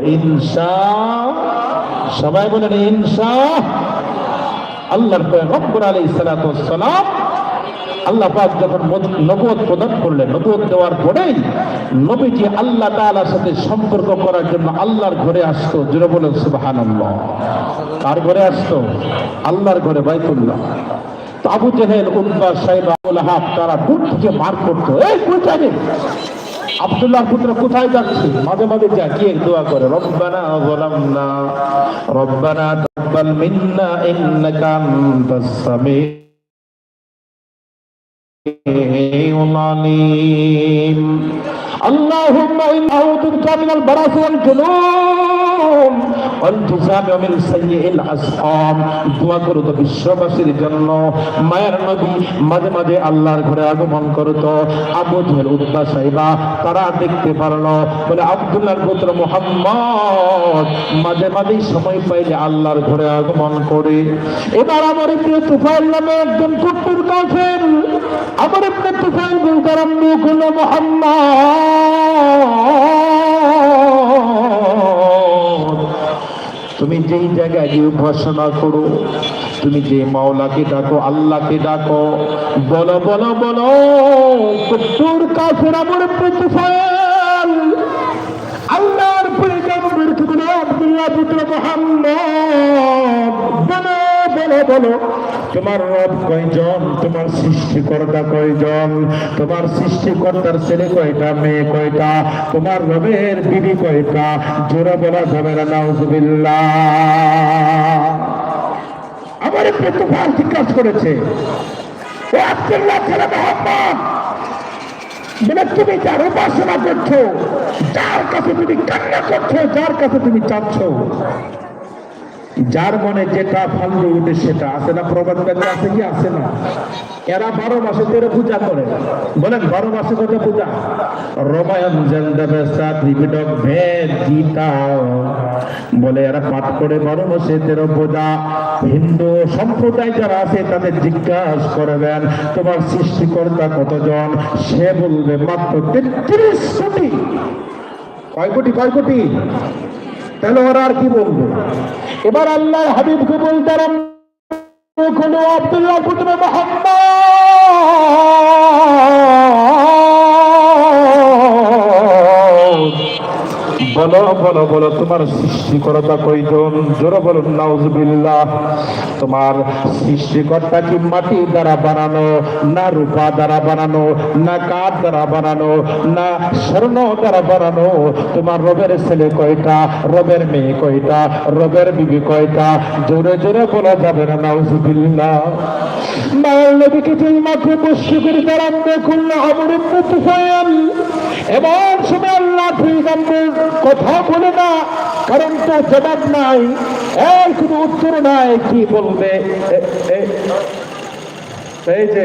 ইনশা সবাই বলেন আল্লাহ দেওয়ার পরেই নবীজি আল্লাহ তাআলার সাথে সম্পর্ক করার জন্য আল্লাহর ঘরে আসতো জুড়ে বলেন সুবহানাল্লাহ। কার ঘরে আসতো? আল্লাহর ঘরে, বাইতুল্লাহ। আবু জেহেল উদ্বা সাহেব আবুল আহাব তারা দূর থেকে মার করতো এই কই যাবে আব্দুল্লাহ পুত্র কোথায় যাচ্ছে মাঝে মাঝে যা গিয়ে দোয়া করে রব্বানা যালামনা রব্বানা তাকাব্বাল মিন্না ইন্নাকা আনতাস সামিউ العليم اللهم إن أعوذ بك من البرص والجنون করো তো বিশ্ববাসীর জন্য। মায়ের নবী মাঝে মাঝে আল্লাহর ঘরে আগমন করতো আবু ধর উদ্বা তারা দেখতে পারল। বলে, আবদুল্লাহর পুত্র মোহাম্মদ, মাঝে মাঝেই সময় পাইলে আল্লাহর ঘরে আগমন করে। এবার আমার প্রিয় তুফাইল নামে একজন কুকুর কাছেন আমার প্রিয় তুফাইল বলতে মুখ করল, মোহাম্মদ! তুমি যেই জায়গায় গিয়ে উপাসনা করো, তুমি যে মাওলাকে ডাকো, আল্লাহকে ডাকো, বলো বলো বলো তোর কাফের আমার প্রতিফল। আল্লাহর পরিচালনের টুকরো আব্দুল্লাহ পুত্র মোহাম্মদ। বলো বলো বলো তোমার রব কয়জন? তোমার সৃষ্টিকর্তা কয়জন? তোমার সৃষ্টিকর্তার ছেলে কয়টা, মেয়ে কয়টা? তোমার রবের বিবি কয়টা? জোরা বলা যাবে না আমার একটু তুফান জিজ্ঞাসা করেছে, ও আব্দুল্লাহ ছেলে মোহাম্মদ, বলে তুমি যার উপাসনা করছ, যার কাছে তুমি কান্না করছ, যার কাছে তুমি চাচ্ছ? যার মনে যেটা ফালতু উঠে সেটা আছে না? প্রবাদ ব্যাংকে আছে কি? আছে না? এরা বারো মাসে তেরো পূজা করে। বলেন, বারো মাসে কত পূজা। রমায়ণ জেন্দাবে ত্রিপিটক ভেদ গীতা। বলে, এরা পাঠ করে বারো মাসে তেরো পূজা। হিন্দু সম্প্রদায় যারা আছে, তাদের জিজ্ঞাসা করবেন তোমার সৃষ্টিকর্তা কতজন? সে বলবে, মাত্র তেত্রিশ কোটি। কয় কোটি? কয় কোটি? তাহলে ওরা আর কি বলবে? এবার আল্লাহ হাবিবকে বলতাম কোনো আব্দুল্লাহ পুত্র মোহাম্মদ। বলো বলো বলো, তোমার সৃষ্টিকর্তা কয়জন? জোরে বলো, নাউজুবিল্লাহ। তোমার সৃষ্টিকর্তা কি মাটি দ্বারা বানানো, না রূপা দ্বারা বানানো, না কাঠ দ্বারা বানানো, না স্বর্ণ দ্বারা বানানো? তোমার রবের ছেলে কয়টা? রবের মেয়ে কয়টা? রবের বিবি কয়টা? জোরে জোরে বলা, যাবে না, নাউজুবিল্লাহ। মায়ের নবীকে তুমি মাত্র দ্বারা দেখুন না আমার তুফায়াল এমন সময় আল্লাহ কথা বলে না, কারণ তো জবাব নাই। এই কোনো উত্তর নাই, কি বলবে? এই যে।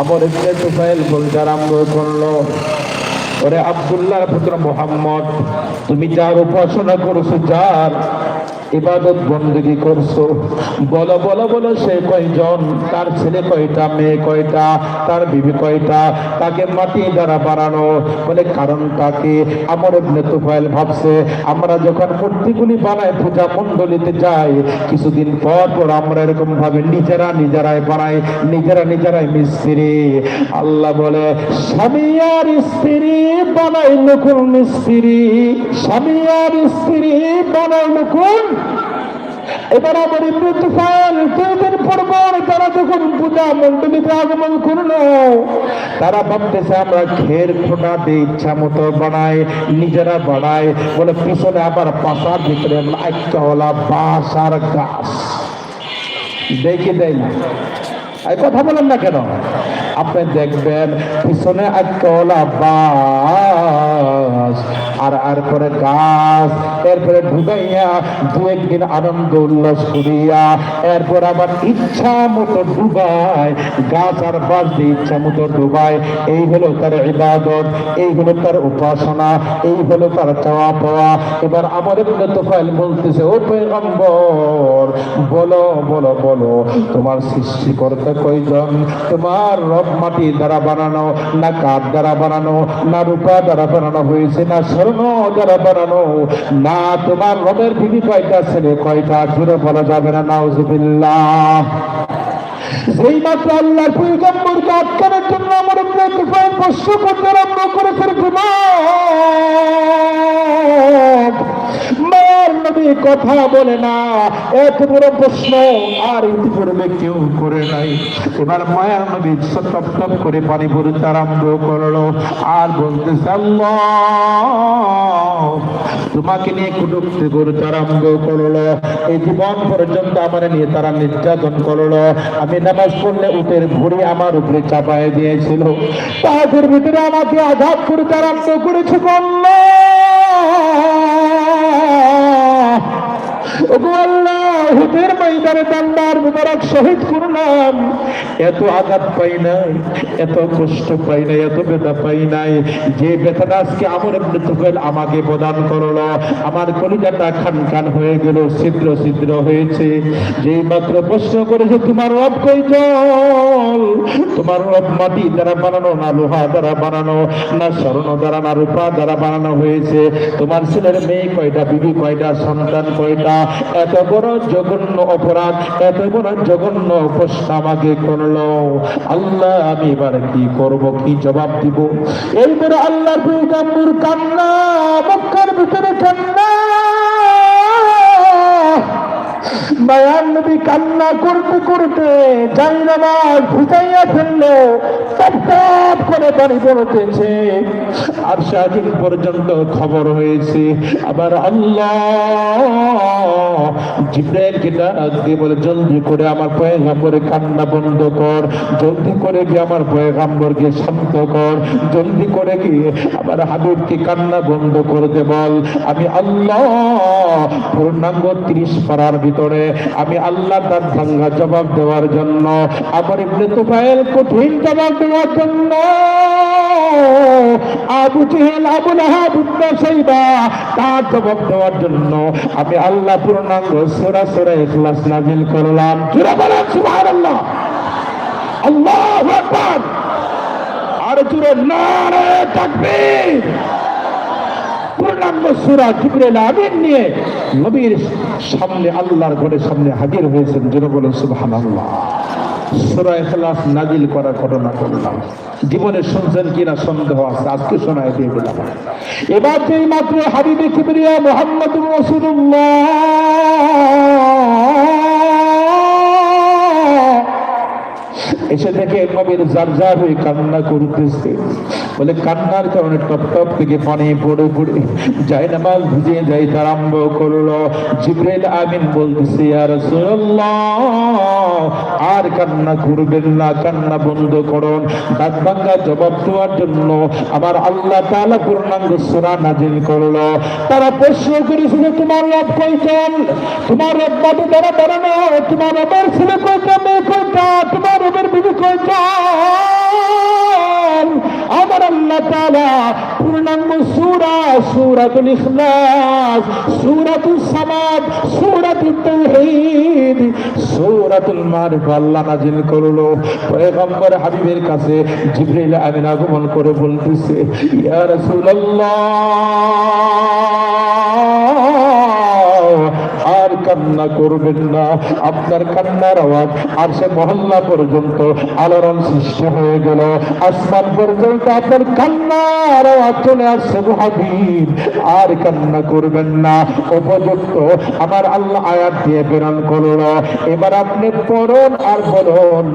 আমার ইবনে তুফাইল বলতে আরম্ভ করল, ওরে আব্দুল্লাহ পুত্র মোহাম্মদ, তুমি যার উপাসনা করছ, যার ইবাদত বন্দী করছ? বলো বলো বলো, সে কয়জন? তার ছেলে কয়টা, মেয়ে কয়টা, তার বিবি কয়টা? তাকে মাটি দ্বারা বানানো বলে কারণ তাকে আমার ইবনে তুফাইল ভাবছে, আমরা যখন মূর্তিগুলি বানাই, পূজা মণ্ডলীতে যাই, কিছুদিন পর পর আমরা এরকম ভাবে নিজেরা নিজেরাই বানাই, নিজেরা নিজেরাই মিস্ত্রি। আল্লাহ বলে, স্বামী আর স্ত্রী বানাই নকুল মিস্ত্রি। স্বামী আর স্ত্রী বানাই নকুল এবার আমার ইবনে তুফাইল দুই দিন পর পর তারা যখন পূজা মণ্ডলীতে আগমন করল, তারা ভাবতেছে, আমরা দিয়ে ইচ্ছা মতো বানাই, নিজেরা বানাই, বলে পিছনে আবার পাশার ভিতরে একটা হলা বাঁশ গাছ দেখে দেয় না। কথা বলেন না কেন? আপনি দেখবেন, পিছনে একটা হলা বাস আর আর পরে গাছ, এরপরে ডুবাইয়া দু একদিন আনন্দ উল্লাস করিয়া, এরপর আবার ইচ্ছা মতো ডুবায়, গাছ আর বাস দিয়ে ইচ্ছা মতো ডুবায়। এই হলো তার ইবাদত, এই হলো তার উপাসনা, এই হলো তার চাওয়া পাওয়া এবার আমার ইবনে তুফাইল বলতেছে, ও পয়গম্বর, বলো বলো বলো, তোমার সৃষ্টিকর্তা কয়জন? তোমার রব মাটি দ্বারা বানানো, না কাঠ দ্বারা বানানো, না রূপা দ্বারা বানানো হয়েছে, না দ্বারা বানানো, না তোমার রবের কয়টা ছেলে কয়টা জুড়ে বলা যাবে না, নাউজুবিল্লাহ। সেই মাত্র আটকানোর জন্য আমার উপরে করতে আরম্ভ করেছেন নবী কথা বলে না, এত বড় প্রশ্ন আর ইতিপূর্বে কেউ করে নাই। এবার মায়ার নবী টপ করে পানি পড়তে আরম্ভ করল, আর বলতে আল্লাহ! তোমাকে নিয়ে কুটুক্তি করতে আরম্ভ করল। এই জীবন পর্যন্ত আমার নিয়ে তারা নির্যাতন করল। আমি নামাজ পড়লে উটের ভুড়ি আমার উপরে চাপায় দিয়েছিল। তাদের ভিতরে আমাকে আঘাত করতে আরম্ভ করেছে কন্যা ওগো আল্লাহ হুদের ময়দানে তাল্লার মুবারক শহীদ করলাম। এত আঘাত পাই নাই, এত কষ্ট পাই নাই, এত ব্যথা পাই নাই। যে ব্যথাটা আজকে আমার এমনি তুফেল আমাকে প্রদান করল, আমার কলিজাটা খান খান হয়ে গেল, ছিদ্র ছিদ্র হয়েছে। যেই মাত্র প্রশ্ন করেছে, তোমার রব কই জল? তোমার রব মাটি দ্বারা বানানো, না লোহা দ্বারা বানানো, না স্বর্ণ দ্বারা, না রূপা দ্বারা বানানো হয়েছে। তোমার ছেলের মেয়ে কয়টা, বিবি কয়টা, সন্তান কয়টা? এত বড় জঘন্য অপরাধ এত বড় জঘন্য প্রশ্ন আমাকে করল। আল্লাহ, আমি এবার কি করব, কি জবাব দিব? এইবার আল্লাহ কান্না, মক্কার ভিতরে কান্না। মায়ার নবী কান্না করতে করতে যাই নামাজ ভুতাইয়া ফেলল করে পানি পড়তেছে। আর সারাদিন পর্যন্ত খবর হয়েছে, আবার আল্লাহ জিব্রাইলকে ডাক দিয়ে বলে, জলদি করে আমার পয়গাম্বরে কান্না বন্ধ কর, জলদি করে গিয়ে আমার পয়গাম্বরকে শান্ত কর, জলদি করে গিয়ে আমার হাবিবকে কান্না বন্ধ করতে বল। আমি আল্লাহ পূর্ণাঙ্গ ত্রিশ পাড়ার ভিতরে আমি আল্লাহ তার ভাঙ্গা জবাব দেওয়ার জন্য আমার ইবনে তুফাইল কঠিন জবাব দেওয়ার জন্য। আবু জেহেল, আবু লাহাব তার জবাব দেওয়ার জন্য আমি আল্লাহ পূর্ণাঙ্গ সূরা সূরা ইখলাস নাজিল করলাম। জোরে বলেন, সুবহানাল্লাহ। আল্লাহু আকবার। আর জোরে নারে তাকবীর। নিয়ে। নবীর সামনে আল্লাহর ঘরের সামনে হয়েছেন নাজিল করার ঘটনা জীবনে শুনছেন কিনা সন্দেহ আছে, আজকে শোনায় দিয়ে দিলাম। এবার যেই মাত্র হাবিবে কিবরিয়া মোহাম্মদ রাসূলুল্লাহ। এসে দেখে নবীর জার জার হয়ে কান্না করতেছে। বলে কান্নার কারণে টপ টপ থেকে পানি পড়ে পড়ে যাই নামাজ ভিজে যাইতে আরম্ভ করল। জিব্রাইল আমিন বলতেছে আর আর কান্না করবেন না, কান্না বন্ধ করুন। দাঁত ভাঙ্গা জবাব দেওয়ার জন্য আমার আল্লাহ তাআলা পূর্ণাঙ্গ সূরা নাজিল করল। তারা প্রশ্ন করেছিল, তোমার রব কয়জন? তোমার রব বাবু দ্বারা বানানো তোমার রবের ছেলে কয়টা, মেয়ে কয়টা? তোমার রবের বিবি কয়টা আমার আল্লাহ পূর্ণাঙ্গ সূরা, সূরাতুল ইখলাস, সূরাতুস সামাদ তাওহীদ, সূরাতুল আল্লাহ করল। পয়গম্বর হাবিবের কাছে জিবরাইল আমিন আগমন করে বলতেছে, ইয়া রাসূলুল্লাহ! কান্না করবেন না। আপনার কান্নার আওয়াজ আর সে মহল্লা পর্যন্ত আলোড়ন সৃষ্টি হয়ে গেল। আসমান পর্যন্ত আপনার কান্নার আওয়াজ চলে আসছে গো হাবিব আর কান্না করবেন না। উপযুক্ত আমার আল্লাহ আয়াত দিয়ে প্রেরণ করল। এবার আপনি পড়ুন আর বলুন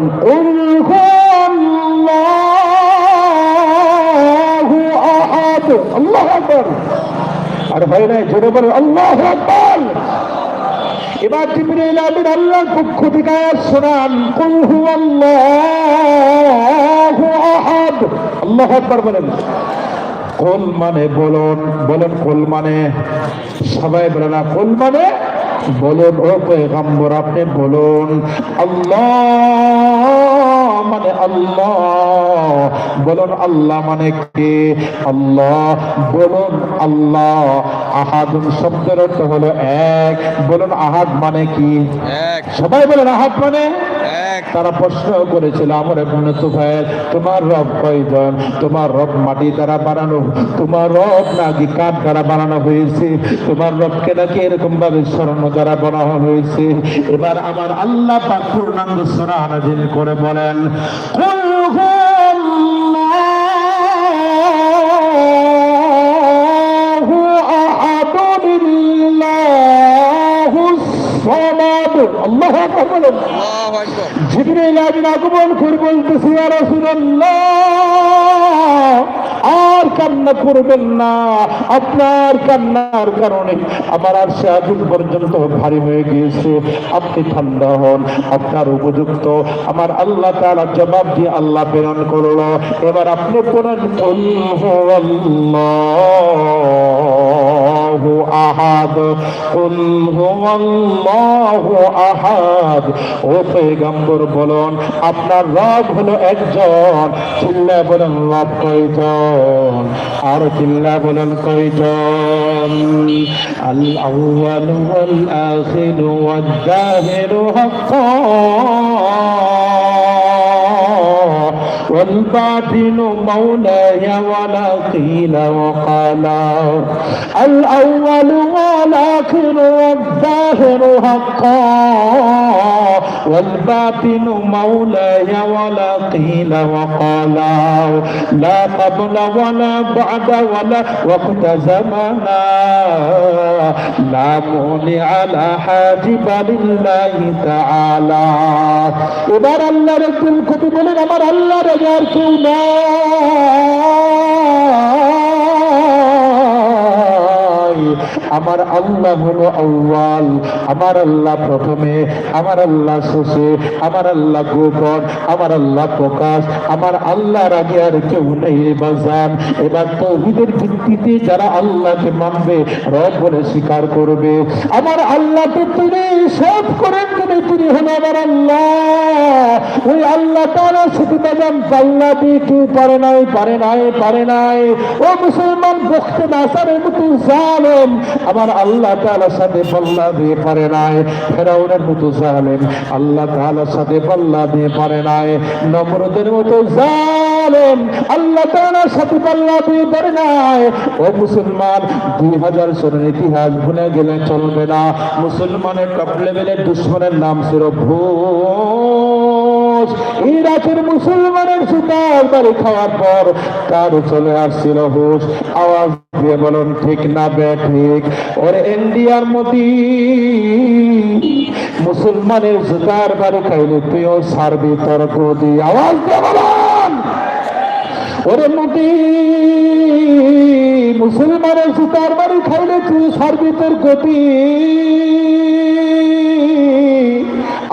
আল্লাহু আর ভাই নাই, জোরে বলে আল্লাহু এবার জিবরিল আমিন আল্লাহর পক্ষ থেকে আয়াত শোনান, কুল হুয়াল্লাহু আহাদ। আল্লাহ আকবার বলেন। কোল মানে বলুন, বলেন কোল মানে? সবাই বলে না, কোল মানে বলুন ও পয়গম্বর আপনি বলুন আল্লাহ মানে আল্লাহ বলুন আল্লাহ মানে কে? আল্লাহ বলুন আল্লাহ আহাদুন শব্দের অর্থ হলো এক বলুন আহাদ মানে কি? এক। সবাই বলেন আহাদ মানে? তারা প্রশ্ন করেছিল, আমার এখন তুফাইল তোমার রব কয়জন? তোমার রব মাটি দ্বারা বানানো, তোমার রব নাকি কাঠ দ্বারা বানানো হয়েছে? তোমার রবকে নাকি এরকম ভাবে স্মরণ দ্বারা বানানো হয়েছে? এবার আমার আল্লাহ পাক পূর্ণাঙ্গ সরা করে বলেন আল্লাহু আকবার। বলেন আল্লাহু আমিন আগমন করে বলতেছি ইয়া রাসূলুল্লাহ। আর কান্না করবেন না। আপনার কান্নার কারণে আমার আর সে আগুন পর্যন্ত ভারী হয়ে গিয়েছে। আপনি ঠান্ডা হন আপনার উপযুক্ত। আমার আল্লাহ তাআলা জবাব দিয়ে আল্লাহ প্রেরণ করল। এবার আপনি বলেন কুল হুয়াল্লাহু আহাদ। কুল হুয়াল্লাহু আহাদ। ও পয়গম্বর বলুন, আপনার রব হলো একজন। চিল্লা বলেন, রব কয়জন? আর চিল্লা বলেন, কয়জন? আল আউয়াল ওয়াল আখির ওয়াল জাহির والباطن مولاي ولا قيل وقال. الأول والآخر والظاهر حقا. والباطن مولاي ولا قيل وقال لا قبل ولا بعد ولا وقت زمنا لا مانع لا حاجب لله تعالى এবার আল্লাহ রব্বুল কবি বলেন আমার আল্লাহ রাজার কেউ নাই আমার আল্লাহ হলো আউয়াল, আমার আল্লাহ প্রথমে, আমার আল্লাহ শেষে, আমার আল্লাহ গোপন, আমার আল্লাহ প্রকাশ, আমার আল্লাহ আগে আর কেউ নেই বাজান এবার তৌহিদের ভিত্তিতে যারা আল্লাহকে মানবে, রব বলে স্বীকার করবে। আমার আল্লাহকে তিনি সব করেন তিনি তিনি হলো আমার আল্লাহ। ওই আল্লাহ তারা শুধু বাজান পাল্লা দিয়ে কেউ পারে নাই পারে নাই পারে নাই। ও মুসলমান বখতে নাসারের মতো জালেম আমার আল্লাহ তাআলার সাথে পাল্লা দিয়ে পারে নাই। ফেরাউনের মতো জালেম আল্লাহ তাআলার সাথে পাল্লা দিয়ে পারে নাই। নমরুদের মতো জালেম আল্লাহ তাআলার সাথে পাল্লা দিয়ে পারে নাই। ও মুসলমান, দুই হাজার সনের ইতিহাস ভুলে গেলে চলবে না। মুসলমানের টপ লেভেলের দুশ্মনের নাম ছিল ভূষ ইরাকের মুসলমানের সুতার বাড়ি খাওয়ার পর তার চলে আসছিল হুশ। আওয়াজ দিয়ে বলুন, ঠিক না বে, ঠিক? ওরে ইন্ডিয়ার মতি মুসলমানের সুতার বাড়ি খাইলে, তুইও সারবি তর্ক দি আওয়াজ দিয়ে বলুন, ওরে মতি মুসলমানের সুতার বাড়ি খাইলে তুই সারবি তোর গতি।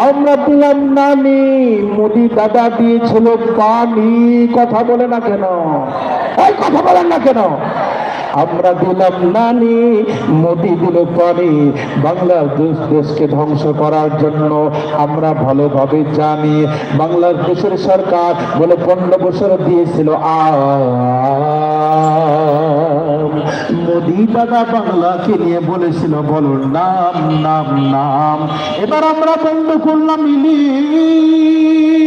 আমরা দিলাম নানি মোদি দাদা দিয়েছিল পানি কথা বলে না কেন এই কথা বলেন না কেন আমরা দিলাম নানি মোদি দিল পানি বাংলাদেশ দেশকে ধ্বংস করার জন্য আমরা ভালোভাবে জানি বাংলাদেশের সরকার বলে পনেরো বছর দিয়েছিল মোদি দাদা বাংলাকে নিয়ে বলেছিল বলো নাম নাম নাম। এবার আমরা বন্ধ করলাম ইলিশ।